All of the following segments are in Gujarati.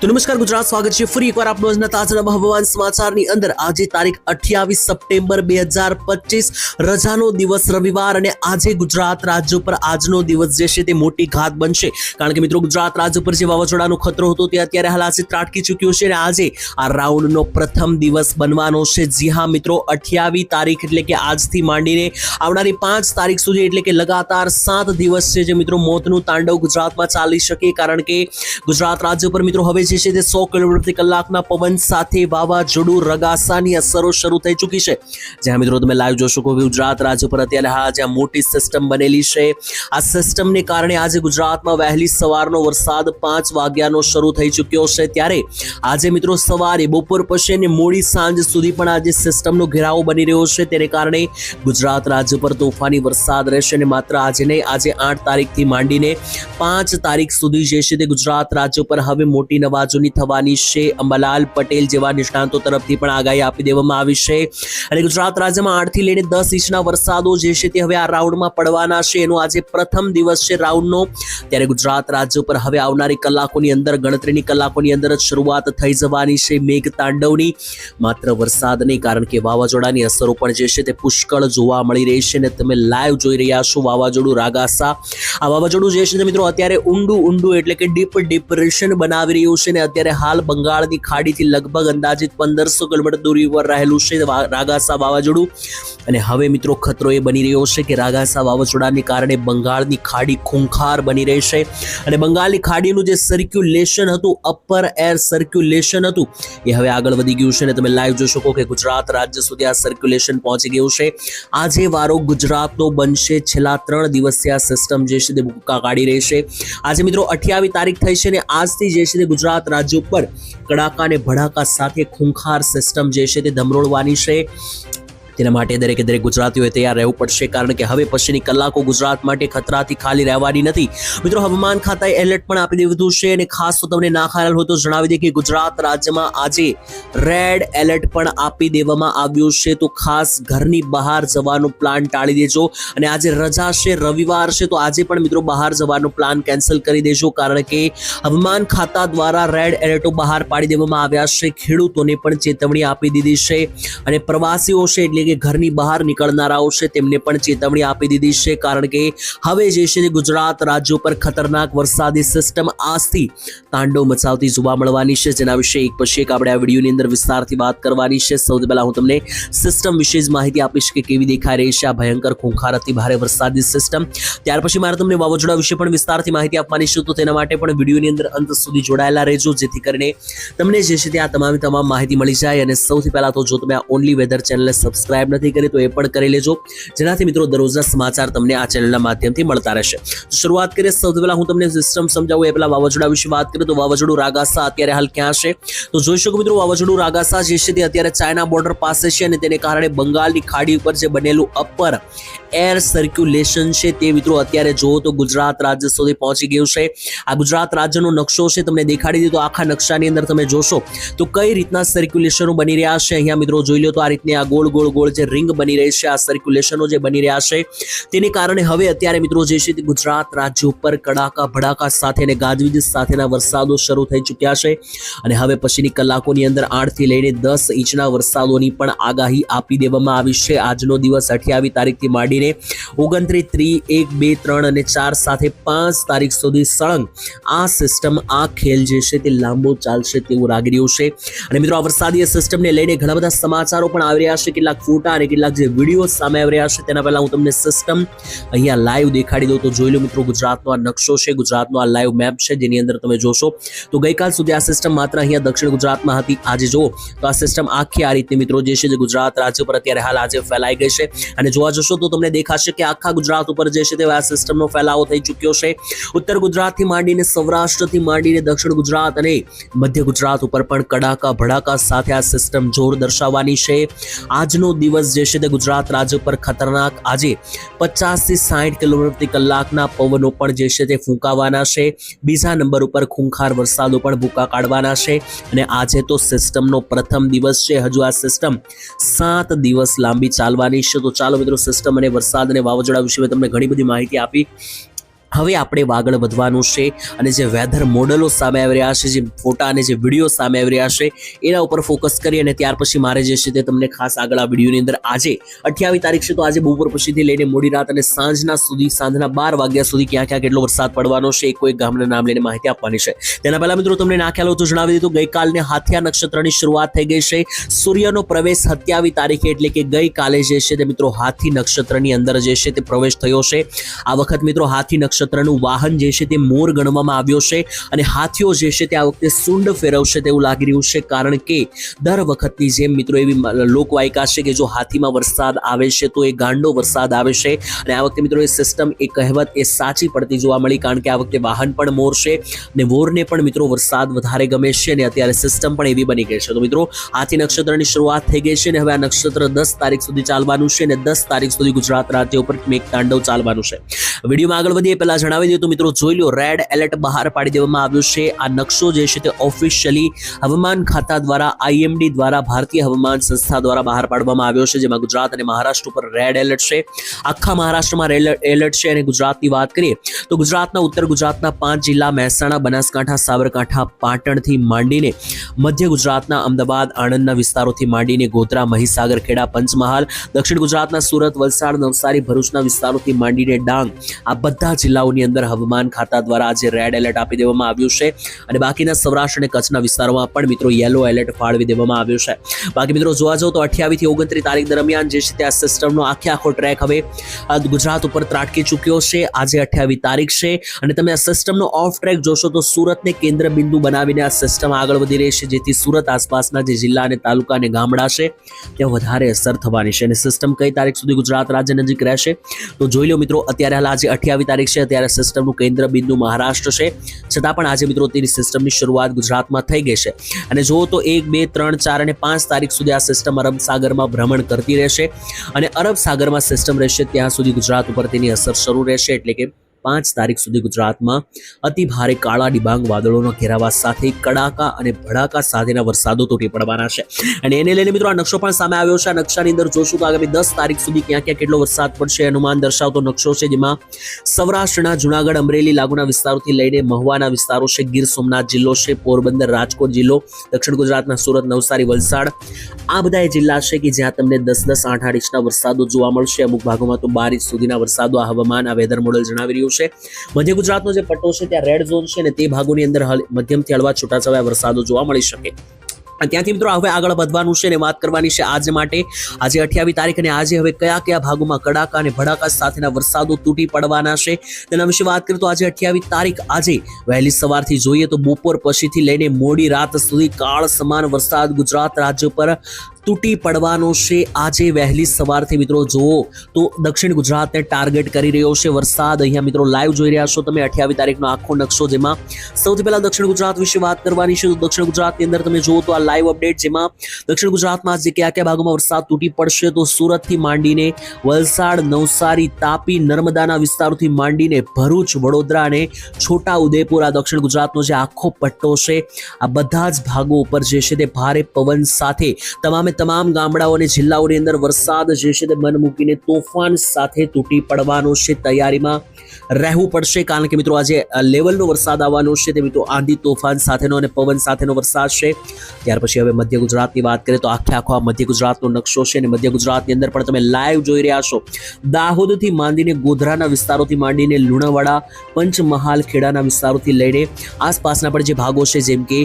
તો નમસ્કાર ગુજરાત, સ્વાગત છે ફરી એકવાર આપનો આજના તાજા હવામાન સમાચારની અંદર. આજે તારીખ અઠ્યાવીસ સપ્ટેમ્બર બે હજાર પચીસ, રજાનો દિવસ રવિવાર અને આજે ગુજરાત રાજ્ય ઉપર આજનો દિવસ જે છે તે મોટી ઘાત બનશે. કારણ કે મિત્રો, ગુજરાત રાજ્ય ઉપર જે વાવાઝોડાનો ખતરો હતો તે અત્યારે હાલ આજે ત્રાટકી ચૂક્યો છે અને આજે આ રાઉન્ડનો પ્રથમ દિવસ બનવાનો છે. જી હા, મિત્રો અઠ્યાવીસ તારીખ એટલે કે આજથી માંડીને આવનારી પાંચ તારીખ સુધી એટલે કે લગાતાર સાત દિવસ છે જે મિત્રો, મોતનું તાંડવ ગુજરાતમાં ચાલી શકે. કારણ કે ગુજરાત રાજ્ય પર મિત્રો, હવે જે છે તે સો કિલોમીટર કલાકના પવન સાથે વાવાઝોડું રગાસાની અસરો શરૂ થઈ ચૂકી છે. જ્યાં મિત્રો તમે લાઈવ જોશો કે ગુજરાત રાજ્ય પર અત્યારે હા, જ્યાં મોટી સિસ્ટમ બનેલી છે. આ સિસ્ટમને કારણે આજે ગુજરાતમાં વહેલી સવારનો વરસાદ પાંચ વાગ્યાનો શરૂ થઈ ચૂક્યો છે. ત્યારે આજે મિત્રો સવારે બપોર પછી અને મોડી સાંજ સુધી પણ આજે સિસ્ટમનો ઘેરાવો બની રહ્યો છે, તેને કારણે ગુજરાત રાજ્ય પર તોફાની વરસાદ રહેશે અને માત્ર આજે નહીં, આજે આઠ તારીખથી માંડીને પાંચ તારીખ સુધી જે છે તે ગુજરાત રાજ્ય પર હવે મોટી નવાજોની થવાની છે. અંબાલાલ પટેલ જેવા નિષ્ણાંતો તરફથી પણ આગાહી આપી દેવામાં આવી છે. અને ગુજરાત રાજ્યમાં આઠથી લઈને દસ ઇંચના વરસાદો જે છે તે હવે આ રાઉન્ડમાં પડવાના છે. એનો આજે પ્રથમ દિવસ છે રાઉન્ડનો. ત્યારે ગુજરાત રાજ્ય પર હવે આવનારી કલાકોની અંદર, ગણતરીની કલાકોની અંદર જ શરૂઆત થઈ જવાની છે મેઘ તાંડવની માત્ર વરસાદ નહીં, કારણ કે વાવાઝોડાની અસરો પણ જે છે તે પુષ્કળ જોવા મળી રહી છે અને તમે લાઈવ જોઈ રહ્યા છો વાવાઝોડું રાગાસા. આ વાવાઝોડું જે છે મિત્રો અત્યારે ઊંડું ઊંડું એટલે કે ડીપ ડિપ્રેશન બનાવી રહ્યું છે અત્યારે હાલ બંગાળની ખાડીથી લગભગ અંદાજિત પંદરસો કિલોમીટર દૂરી પર રહેલું છે રાગાસા વાવાઝોડું. અને હવે મિત્રો ખતરો એ બની રહ્યો છે કે રાગાસા વાવાઝોડાને કારણે બંગાળની ખાડી ખૂંખાર બની રહેશે અને બંગાળની ખાડીનું જે સર્ક્યુલેશન હતું અપર એર સર્ક્યુલેશન હતું, એ હવે આગળ વધી ગયું છે અને તમે લાઈવ જોઈ શકો કે ગુજરાત રાજ્ય સુધી આ સર્ક્યુલેશન પહોંચી ગયું છે. આજે વારો ગુજરાતનો બનશે, છેલ્લા ત્રણ દિવસથી આ સિસ્ટમ જે છે તે કાઢી રહી છે. આજે મિત્રો અઠ્યાવીસ તારીખ થઈ છે અને આજથી જે છે તે ગુજરાત રાજ્ય ઉપર કડાકા અને ભડાકા સાથે ખૂંખાર સિસ્ટમ જે છે તે ધમરોળવાની છે. તેના માટે દરેકે દરેક ગુજરાતીઓએ તૈયાર રહેવું પડશે, કારણ કે હવે પછીની કલાકો ગુજરાત માટે ખતરાથી ખાલી રહેવાની નથી. મિત્રો, હવામાન ખાતાએ એલર્ટ પણ આપી દીધું છે અને ખાસ તો તમને ના ખ્યાલ હોય તો જણાવી દઈએ કે ગુજરાત રાજ્યમાં આજે રેડ એલર્ટ પણ આપી દેવામાં આવ્યું છે. તો ખાસ ઘરની બહાર જવાનો પ્લાન ટાળી દેજો અને આજે રજા છે, રવિવાર છે, તો આજે પણ મિત્રો બહાર જવાનો પ્લાન કેન્સલ કરી દેજો, કારણ કે હવામાન ખાતા દ્વારા રેડ એલર્ટો બહાર પાડી દેવામાં આવ્યા છે. ખેડૂતોને પણ ચેતવણી આપી દીધી છે અને પ્રવાસીઓ છે, એટલે કે ઘરની બહાર નીકળનારાઓ છે, તેમને પણ ચેતવણી આપી દીધી છે, કારણ કે હવે જે છે ગુજરાત રાજ્ય પર ખતરનાક વરસાદી સિસ્ટમ આજથી તાંડવ મચાવતી જોવા મળવાની છે. જેના વિશે એક પછી એક આપણે આ વિડીયોની અંદર વિસ્તારથી વાત કરવાની છે. સૌથી પહેલાં હું તમને સિસ્ટમ વિશે જ માહિતી આપીશ કે કેવી દેખાઈ રહી છે આ ભયંકર ખૂંખાર અતિ ભારે વરસાદી સિસ્ટમ ત્યાર પછી મારે તમને વાવાઝોડા વિશે પણ વિસ્તારથી માહિતી આપવાની છે, તો તેના માટે પણ વિડીયોની અંદર અંત સુધી જોડાયેલા રહેજો. જેથી કરીને તમને જે છે તે આ તમામ તમામ માહિતી મળી જાય અને સૌથી પહેલાં તો જો તમે આ ઓનલી વેધર ચેનલને સબસ્ક્રાઇબ નથી કરી તો એ પણ કરી લેજો. જેનાથી મિત્રો દરરોજના સમાચાર તમને આ ચેનલના માધ્યમથી મળતા રહેશે. શરૂઆત કરીએ સૌથી પહેલા હું તમને સિસ્ટમ સમજાવું. એ પહેલા વાવાઝોડા વિશે વાત કરીએ તો વાવાઝોડું રાગાસા અત્યારે હાલ ક્યાં છે? તો જોઈ શકો મિત્રો વાવાઝોડું રાગાસા જે છે તે અત્યારે ચાઇના બોર્ડર પાસે છે અને તેને કારણે બંગાળની ખાડી ઉપર જે બનેલું અપર એર સર્ક્યુલેશન છે તે મિત્રો અત્યારે જોવો તો ગુજરાત રાજ્ય સુધી પહોંચી ગયું છે. આ ગુજરાત રાજ્યનો નકશો છે તમને દેખાડી દીધો. આખા નકશાની અંદર તમે જોશો તો કઈ રીતના સર્ક્યુલેશનો બની રહ્યા છે? અહીંયા મિત્રો જોઈ લો તો આ રીતની આ ગોળ ગોળ ગોળ જે રિંગ બની રહી છે, આ સર્ક્યુલેશનો જે બની રહ્યા છે, તેને કારણે હવે અત્યારે મિત્રો જે છે તે ગુજરાત રાજ્ય ઉપર કડાકા, ભડાકા સાથે અને ગાજવીજ સાથેના વરસાદો શરૂ થઈ ચૂક્યા છે. અને હવે પછીની કલાકોની અંદર આઠથી લઈને દસ ઇંચના વરસાદોની પણ આગાહી આપી દેવામાં આવી છે. આજનો દિવસ અઠ્યાવીસ તારીખથી માંડીને ઓગણત્રીસ ત્રીસ, એક, બે, ત્રણ અને ચાર સાથે પાંચ તારીખ સુધી સળંગ આ સિસ્ટમ આ ખેલ જે છે તે લાંબો ચાલશે તેવું લાગી રહ્યું છે. અને મિત્રો આ વરસાદી સિસ્ટમને લઈને ઘણા બધા સમાચારો પણ આવી રહ્યા છે. કેટલાક ફોટા અને કેટલાક જે વીડિયો સામે આવી રહ્યા છે, તેના પહેલા હું તમને સિસ્ટમ અહીંયા લાઈવ દેખાડી દઉં. તો જોઈ લો મિત્રો, ગુજરાતનો આ નકશો છે, ગુજરાતનો આ લાઈવ મેપ છે, જેની અંદર તમે જોશો. તો ગઈકાલ સુધી આ સિસ્ટમ માત્ર અહીંયા દક્ષિણ ગુજરાતમાં હતી. આજે જુઓ, તો આ સિસ્ટમ આખી આ રીતની મિત્રો જે છે, જે ગુજરાત રાજ્ય પર અત્યારે હાલ આજે ફેલાઈ ગઈ છે. અને જોવા જશો તો તમને દેખાશે કે આખા ગુજરાત ઉપર જે છે, તે આ સિસ્ટમનો ફેલાવો થઈ ચૂક્યો છે. ઉત્તર ગુજરાતથી માંડીને સૌરાષ્ટ્રથી માંડીને દક્ષિણ ગુજરાત અને મધ્ય ગુજરાત ઉપર પણ કડાકા ભડાકા સાથે આ સિસ્ટમ જોર દર્શાવવાની છે. આજનો દિવસ જે છે તે ગુજરાત રાજ્ય પર ખતરનાક. આજે પચાસથી સાઠ કિલોમીટર પ્રતિ કલાકના પવનો પણ જે છે તે ફૂંકાવાના છે. બીજા નંબર ઉપર ખૂંખાર વરસાદો પણ ભૂકા કાઢવાના છે અને આજે તો સિસ્ટમનો પ્રથમ દિવસ છે. હજુ આ સિસ્ટમ સાત દિવસ લાંબી ચાલવાની છે. તો ચાલો મિત્રો, સિસ્ટમ અને વરસાદ અને વાવાઝોડા વિશે મેં તમને ઘણી બધી માહિતી આપી. હવે આપણે આગળ વધવાનું છે અને જે વેધર મોડલો સામે આવી રહ્યા છે, જે ફોટા અને જે વીડિયો સામે આવી રહ્યા છે, એના ઉપર ફોકસ કરી અને ત્યાર પછી મારે જે છે તે તમને ખાસ આગળ આ વિડીયોની અંદર આજે અઠ્યાવીસ તારીખ છે તો આજે બપોર પછીથી લઈને મોડી રાત અને સાંજના સુધી, સાંજના બાર વાગ્યા સુધી ક્યાં ક્યાં કેટલો વરસાદ પડવાનો છે એ કોઈ ગામના નામ લઈને માહિતી આપવાની છે. તેના પહેલા મિત્રો તમને ના ખ્યાલ તો જણાવી દીધું, ગઈકાલને હાથિયા નક્ષત્રની શરૂઆત થઈ ગઈ છે. સૂર્યનો પ્રવેશ સત્યાવીસ તારીખે એટલે કે ગઈકાલે જે છે તે મિત્રો હાથી નક્ષત્રની અંદર જે છે તે પ્રવેશ થયો છે. આ વખત મિત્રો હાથી નક્ષત્રનું વાહન જે છે તે મોર ગણવામાં આવ્યો છે અને હાથીઓ જે છે તે આ વખતે સુંડ ફેરવશે તેવું લાગી રહ્યું છે કારણ કે દર વખતની જેમ મિત્રો એવી લોકવાયકા છે કે જો હાથીમાં વરસાદ આવે છે તો એ ગાંડો વરસાદ આવે છે અને આ વખતે મિત્રો એ સિસ્ટમ, એ કહેવત એ સાચી પડતી જોવા મળી કારણ કે આ વખતે વાહન પણ મોર છે અને મોરને પણ મિત્રો વરસાદ વધારે ગમે છે અને અત્યારે સિસ્ટમ પણ એવી બની ગઈ છે. તો મિત્રો હાથી નક્ષત્રની શરૂઆત થઈ ગઈ છે અને હવે આ નક્ષત્ર દસ તારીખ સુધી ચાલવાનું છે અને દસ તારીખ સુધી ગુજરાત રાજ્ય ઉપર મેઘ તાંડવ ચાલવાનું છે. વિડીયોમાં આગળ વધીએ પહેલા જણાવી દઈએ તો મિત્રો જોઈ લો રેડ એલર્ટ બહાર પાડી દેવામાં આવ્યું છે. આ નકશો જે છે તે ઓફિશિયલી હવામાન ખાતા દ્વારા આઈએમડી દ્વારા, ભારતીય હવામાન સંસ્થા દ્વારા બહાર પાડવામાં આવ્યો છે, જેમાં ગુજરાત અને મહારાષ્ટ્ર ઉપર રેડ એલર્ટ છે. આખા મહારાષ્ટ્રમાં એલર્ટ છે અને ગુજરાતની વાત કરીએ તો ગુજરાતના ઉત્તર ગુજરાતના પાંચ જિલ્લા મહેસાણા, બનાસકાંઠા, સાબરકાંઠા, પાટણથી માંડીને મધ્ય ગુજરાતના અમદાવાદ, આણંદના વિસ્તારોથી માંડીને ગોધરા, મહીસાગર, ખેડા, પંચમહાલ, દક્ષિણ ગુજરાતના સુરત, વલસાડ, નવસારી, ભરૂચના વિસ્તારોથી માંડીને ડાંગ, આ બધા જિલ્લાઓની અંદર હવામાન ખાતા દ્વારા આજે રેડ એલર્ટ આપી દેવામાં આવ્યું છે. અને બાકીના સૌરાષ્ટ્ર અને કચ્છના વિસ્તારોમાં પણ મિત્રો યલો એલર્ટ ફાળવી દેવામાં આવ્યું છે. બાકી મિત્રો જોવા જાઓ તો અઠ્યાવીસથી ઓગણત્રીસ તારીખ દરમિયાન જે છે તે આ સિસ્ટમનો આખે આખો ટ્રેક હવે ગુજરાત ઉપર ત્રાટકી ચૂક્યો છે. આજે અઠ્યાવીસ તારીખ છે અને તમે આ સિસ્ટમનો ઓફ ટ્રેક જોશો તો સુરતને કેન્દ્ર બિંદુ બનાવીને આ સિસ્ટમ આગળ વધી રહી છે, જેથી સુરત આસપાસના જે જિલ્લા અને તાલુકા અને ગામડા છે, ત્યાં વધારે અસર થવાની છે. અને સિસ્ટમ કઈ તારીખ સુધી ગુજરાત રાજ્ય નજીક રહેશે? તો જોઈ લો મિત્રો, અત્યારે હાલ આજે અઠ્યાવીસ તારીખ છે ત્યારે સિસ્ટમનું કેન્દ્ર બિંદુ મહારાષ્ટ્ર છે. છતાં પણ આજે મિત્રો તેની સિસ્ટમની શરૂઆત ગુજરાતમાં થઈ ગઈ છે. અને જુઓ તો એક, બે, ત્રણ, ચાર અને પાંચ તારીખ સુધી આ સિસ્ટમ અરબ સાગરમાં ભ્રમણ કરતી રહેશે. અને અરબ સાગરમાં સિસ્ટમ રહેશે ત્યાં સુધી ગુજરાત ઉપર તેની અસર શરૂ રહેશે. એટલે કે પાંચ તારીખ સુધી ગુજરાતમાં અતિ ભારે કાળા ડિબાંગ વાદળોનો ઘેરાવા સાથે કડાકા અને ભડાકા સાથેના વરસાદો તૂટી પડવાના છે. અને એને લઈને મિત્રો આ નકશો પણ સામે આવ્યો છે. આ નકશાની અંદર જોશું કે આગામી દસ તારીખ સુધી ક્યાં ક્યાં કેટલો વરસાદ પડશે અનુમાન દર્શાવતો નકશો છે, જેમાં સૌરાષ્ટ્રના જુનાગઢ, અમરેલી, લાગુના વિસ્તારોથી લઈને મહુવાના વિસ્તારો છે, ગીર સોમનાથ જિલ્લો છે, પોરબંદર, રાજકોટ જિલ્લો, દક્ષિણ ગુજરાતના સુરત, નવસારી, વલસાડ. આ બધા એ જિલ્લા છે કે જ્યાં તમને દસ દસ આઠ આઠ ઇંચના વરસાદો જોવા મળશે. અમુક ભાગોમાં તો બાર ઇંચ સુધીના વરસાદો આ હવામાન, આ વેધર મોડેલ જણાવી રહ્યું છે. મધ્ય ગુજરાતનો જે પટ્ટો છે, ત્યાં રેડ ઝોન છે ને તે ભાગોની અંદર મધ્યમથી હળવા છૂટાછવાયા વરસાદો જોવા મળી શકે. ત્યાંથી મિત્રો હવે આગળ વધવાનું છે અને વાત કરવાની છે આજે માટે. આજે અઠ્યાવીસ તારીખ અને આજે હવે કયા કયા ભાગોમાં કડાકા અને ભડાકા સાથેના વરસાદો તૂટી પડવાના છે? તેના વિશે વાત કરીએ તો આજે અઠ્યાવીસ તારીખ આજે વહેલી સવારથી જોઈએ તો બપોર પછીથી લઈને મોડી રાત સુધી કાળ સમાન વરસાદ ગુજરાત રાજ્ય પર તૂટી પડવાનો છે. આજે વહેલી સવારથી મિત્રો જુઓ તો દક્ષિણ ગુજરાતને ટાર્ગેટ કરી રહ્યો છે વરસાદ. અહીંયા મિત્રો લાઈવ જોઈ રહ્યા છો તમે અઠ્યાવીસ તારીખનો આખો નકશો જેમાં સૌથી પહેલા દક્ષિણ ગુજરાત વિશે વાત કરવાની છે. તો દક્ષિણ ગુજરાતની અંદર તમે જુઓ તો આ લાઈવ અપડેટ જેમાં દક્ષિણ ગુજરાતમાં જે કયા કયા ભાગોમાં વરસાદ તૂટી પડશે તો સુરતથી માંડીને વલસાડ, નવસારી, તાપી, નર્મદાના વિસ્તારોથી માંડીને ભરૂચ, વડોદરા અને છોટા ઉદેપુર આ દક્ષિણ ગુજરાતનો જે આખો પટ્ટો છે, આ બધા જ ભાગો ઉપર જે છે તે ભારે પવન સાથે તમામે તમામ ગામડાઓ અને જિલ્લાઓની અંદર વરસાદ જે છે તે મન મૂકીને તોફાન સાથે તૂટી પડવાનો છે તૈયારીમાં. રહેવું પડશે. કારણ કે મિત્રો આજે લેવલનો વરસાદ આવવાનો છે. તે મિત્રો આંધી તોફાન સાથેનો અને પવન સાથેનો વરસાદ છે. ત્યાર પછી હવે મધ્ય ગુજરાતની વાત કરીએ તો આખે આખો આ મધ્ય ગુજરાતનો નકશો છે અને મધ્ય ગુજરાતની અંદર પણ તમે લાઈવ જોઈ રહ્યા છો. દાહોદથી માંડીને ગોધરાના વિસ્તારોથી માંડીને લુણાવાડા પંચમહાલ ખેડાના વિસ્તારોથી લઈને આસપાસના પણ જે ભાગો છે, જેમ કે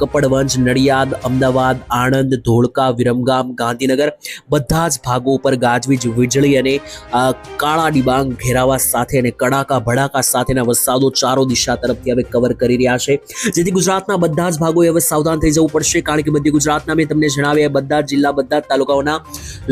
કપડવંજ, નડિયાદ, અમદાવાદ, આણંદ, ધોળકા, વિરમગામ, ગાંધીનગર, બધા જ ભાગો ઉપર ગાજવીજ, વીજળી અને કાળા ડિબાંગ ઘેરાવા સાથે અને કડાકા ભડાકા સાથેના વરસાદો ચારો દિશા તરફથી હવે કવર કરી રહ્યા છે. જેથી ગુજરાતના બધા જ ભાગોએ હવે સાવધાન થઈ જવું પડશે. કારણ કે મધ્ય ગુજરાતના મેં તમને જણાવ્યા બધા જિલ્લા, બધા તાલુકાઓના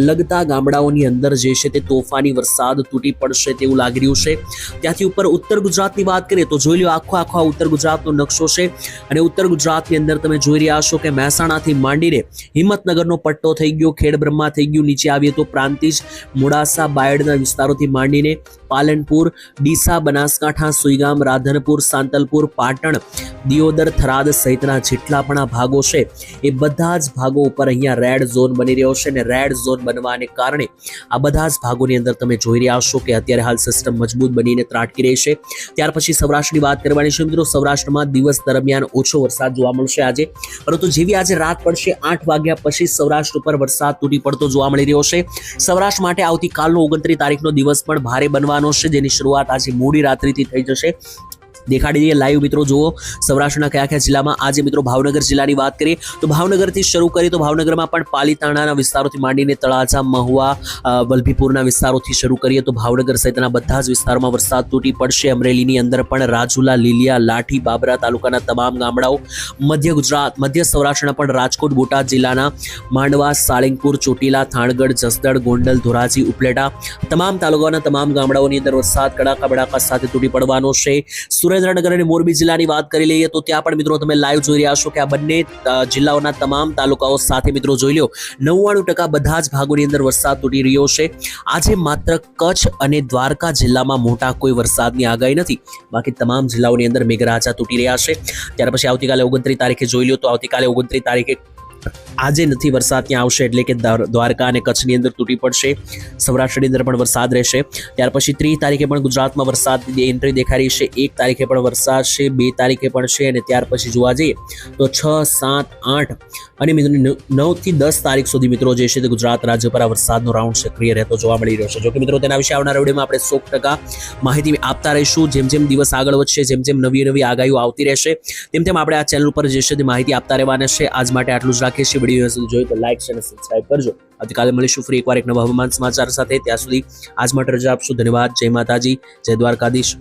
લગતા ગામડાઓની અંદર જે છે તે તોફાની વરસાદ તૂટી પડશે તેવું લાગી રહ્યું છે. ત્યાંથી ઉપર ઉત્તર ગુજરાતની વાત કરીએ તો જોઈ લો આખો આખો ઉત્તર ગુજરાતનો નકશો છે. અને ઉત્તર ગુજરાતની અંદર તમે જોઈ રહ્યા છો કે મહેસાણાથી માંડીને હિંમતનગરનો પટ્ટો થઈ ગયો ખેડબ્રહ્મા થઈ ગયું. નીચે આવીએ તો પ્રાંતિજ, મોડાસા, બાયડના વિસ્તારોથી માંડીને પાલનપુર ડીસા, બનાસકાંઠા, સુઈગામ, રાધનપુર, સાંતલપુર, પાટણ, દિયોદર, થરાદ સહિતના જેટલા પણ ભાગો છે, એ બધા જ ભાગો ઉપર અહીંયા રેડ ઝોન બની રહ્યો છે અને રેડ ઝોન બનવાને કારણે આ બધા જ ભાગોની અંદર તમે જોઈ રહ્યા છો કે અત્યારે હાલ સિસ્ટમ મજબૂત બનીને ત્રાટકી રહી છે. ત્યાર પછી સૌરાષ્ટ્રની વાત કરવાની છે મિત્રો, સૌરાષ્ટ્રમાં દિવસ દરમિયાન ઓછો વરસાદ જોવા મળશે આજે. પરંતુ જેવી આજે રાત પડશે, આઠ વાગ્યા પછી સૌરાષ્ટ્ર ઉપર વરસાદ તૂટી પડતો જોવા મળી રહ્યો છે. સૌરાષ્ટ્ર માટે આવતીકાલનો ઓગણત્રીસ તારીખનો દિવસ પણ ભારે બનવાનો છે, જેની શરૂઆત આજે મોડી રાત્રિથી થઈ જશે દેખાડી દઈએ લાઈવ મિત્રો, જુઓ સૌરાષ્ટ્રના કયા કયા જિલ્લામાં આજે મિત્રો ભાવનગર જિલ્લાની વાત કરીએ તો ભાવનગરથી શરૂ કરીએ તો ભાવનગરમાં પણ પાલીતાણાના વિસ્તારોથી માંડીને તળાજા, મહુવા વલભીપુરના વિસ્તારોથી શરૂ કરીએ તો ભાવનગર સહિતના બધા જ વિસ્તારોમાં વરસાદ તૂટી પડશે. અમરેલીની અંદર પણ રાજુલા, લીલિયા, લાઠી, બાબરા તાલુકાના તમામ ગામડાઓ મધ્ય ગુજરાત, મધ્ય સૌરાષ્ટ્રના પણ રાજકોટ, બોટાદ જિલ્લાના માંડવા, સાળંગપુર, ચોટીલા, થાણગઢ, જસદણ, ગોંડલ, ધોરાજી, ઉપલેટા, તમામ તાલુકાના તમામ ગામડાઓની અંદર વરસાદ કડાકા બડાકા સાથે તૂટી પડવાનો છે. સુરેન્દ્રનગર અને મોરબી જિલ્લાની વાત કરી લઈએ તો ત્યાં પણ મિત્રો તમે લાઈવ જોઈ રહ્યા છો કે આ બંને જિલ્લાઓના તમામ તાલુકાઓ સાથે મિત્રો જોઈ લો નવ્વાણું ટકા બધા જ ભાગોની અંદર વરસાદ તૂટી રહ્યો છે. આજે માત્ર કચ્છ અને દ્વારકા જિલ્લામાં મોટા કોઈ વરસાદની આગાહી નથી. બાકી તમામ જિલ્લાઓની અંદર મેઘરાજા તૂટી રહ્યા છે. ત્યાર પછી આવતીકાલે ઓગણત્રીસ તારીખે જોઈ લો તો આવતીકાલે ઓગણત્રીસ તારીખે આજે નથી વરસાદ, ત્યાં આવશે એટલે કે દ્વાર- દ્વારકા અને કચ્છની અંદર તૂટી પડશે. સૌરાષ્ટ્રની અંદર પણ વરસાદ રહેશે. ત્યાર પછી ત્રીસ તારીખે પણ ગુજરાતમાં વરસાદની એન્ટ્રી દેખાઈ રહી છે, એક તારીખે પણ વરસાદ છે, બે તારીખે પણ છે અને ત્યાર પછી જોવા જઈએ તો છ, સાત, આઠ અને મિત્રો નવથી દસ તારીખ સુધી મિત્રો જે છે તે ગુજરાત રાજ્ય પર આ વરસાદનો રાઉન્ડ સક્રિય રહેતો જોવા મળી રહ્યો છે. જો કે મિત્રો તેના વિશે આવનારા વિડીયોમાં આપણે સો ટકા માહિતી આપતા રહીશું. જેમ જેમ દિવસ આગળ વધશે, જેમ જેમ નવી નવી આગાહીઓ આવતી રહેશે, તેમ તેમ આપણે આ ચેનલ ઉપર જે છે તે માહિતી આપતા રહેવાના છે. આજ માટે આટલું જ છીએ વીડિયો સુધી જોઈ તો લાઈક અને સબસ્ક્રાઇબ કરજો. આવતીકાલે મળીશું ફરી એકવાર એક નવા હવામાન સમાચાર સાથે. ત્યાં સુધી આજ માટે રજા આપશું. ધન્યવાદ. જય માતાજી. જય દ્વારકાધીશ.